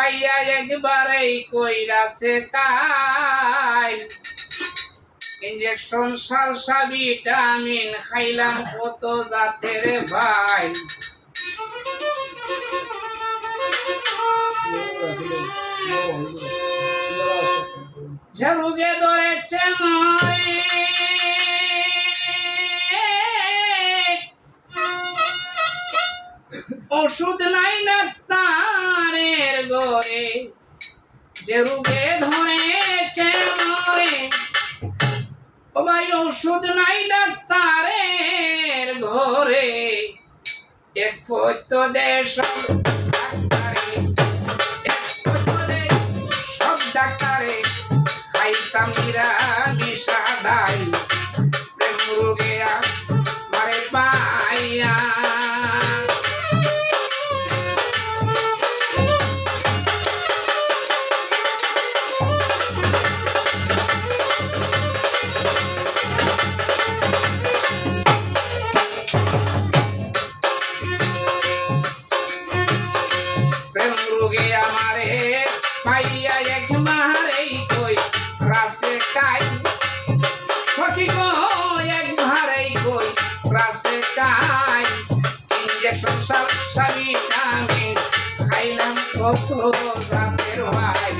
পাইয়া একবারেই কইরাছে কাই ইঞ্জেকশন সালসা ভিটামিন খাইলাম কত জাতের ভাই। ঝরুগে ধরেছে নয় ওষুধ নাই ডাক্তারের গরে যে রোগে ধরেছে নয় ও ভাই, ওষুধ নাই ডাক্তারের ঘরে। এক ফত দেশ ডাক্তারে, এক ফত দে সব ডাক্তারে। খাইতাম নিরামিষ পাইয়া এক মারেই কই, রাসে কাই। সখী গো, এক মারেই কই, রাসে কাই। ইঞ্জেকশন সাল সাবিটামি খাইলাম কত রাতের ভাই।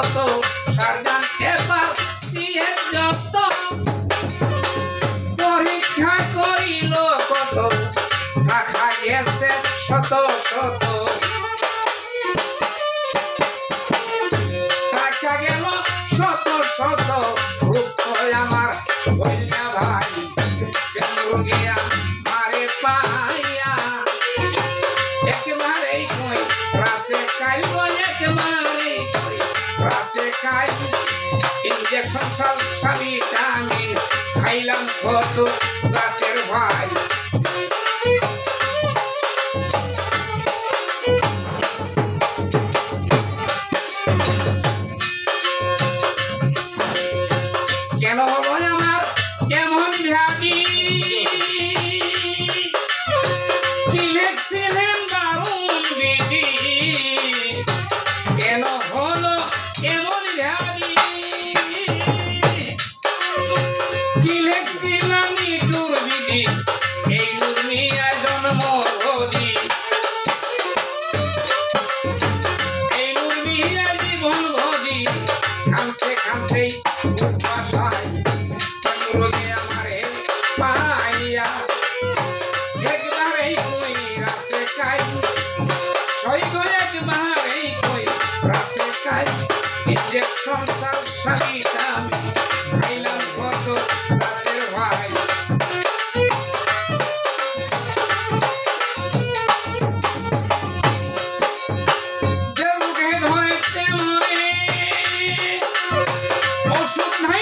কত সরদান এবার সিয়ের যত। পরীক্ষা করিল কত। দেখা গেছে শত শত। রাসে খাই। ইঞ্জেকশন সব সাবিটামিন খাইলাম কত জাতের ভাই। কি লেখছিলাম নিটুর বিধি, এই দুর্মিয়া জন্ম এই মুরগিয়া জীবন ভোজি কানতে কানতেই উপাসায় রোগে আমারে পাইয়া একবারেই কই রাসে খাই shooting high.